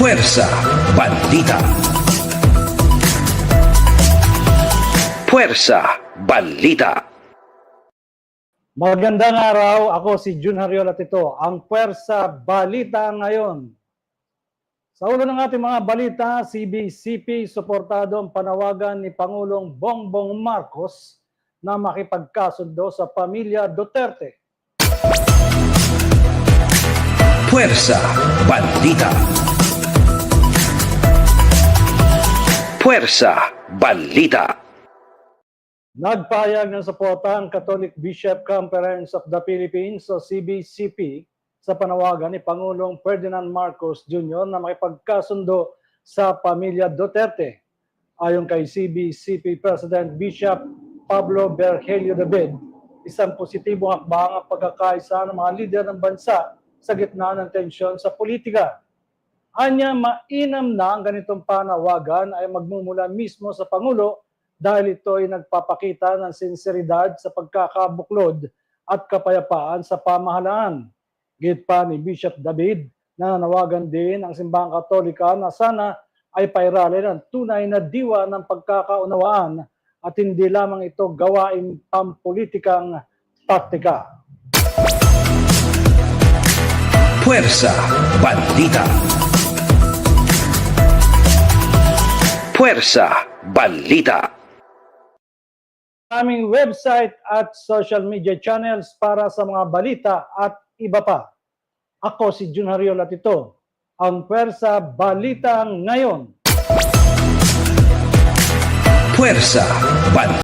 Puwersa, Bandita. Puwersa, Balita. Magandang araw, ako si Jun Hariola at ito, ang Pwersa Balita ngayon. Sa ulo ng ating mga balita, CBCP suportado ang panawagan ni Pangulong Bongbong Marcos na makipagkasundo sa pamilya Duterte. Puwersa, Bandita. Puwersa, Balita. Nagpahayag ng suporta ang Catholic Bishop Conference of the Philippines o CBCP sa panawagan ni Pangulong Ferdinand Marcos Jr. na makipagkasundo sa pamilya Duterte. Ayon kay CBCP President Bishop Pablo Berhelio David, isang positibong hakbang ang pagkakaisa ng mga lider ng bansa sa gitna ng tensyon sa politika. Anya, mainam na ang ganitong panawagan ay magmumula mismo sa Pangulo dahil ito ay nagpapakita ng sinseridad sa pagkakabuklod at kapayapaan sa pamahalaan. Git pa ni Bishop David na nanawagan din ang simbahang katolika na sana ay pairalin ang tunay na diwa ng pagkakaunawaan at hindi lamang ito gawaing pampolitikang taktika. Puwersa, Bandita. Puwersa, Balita. aming website at social media channels para sa mga balita at iba pa. Ako si Jun Hariola at ito, ang Pwersa Balita Ngayon. Puwersa, Bandita.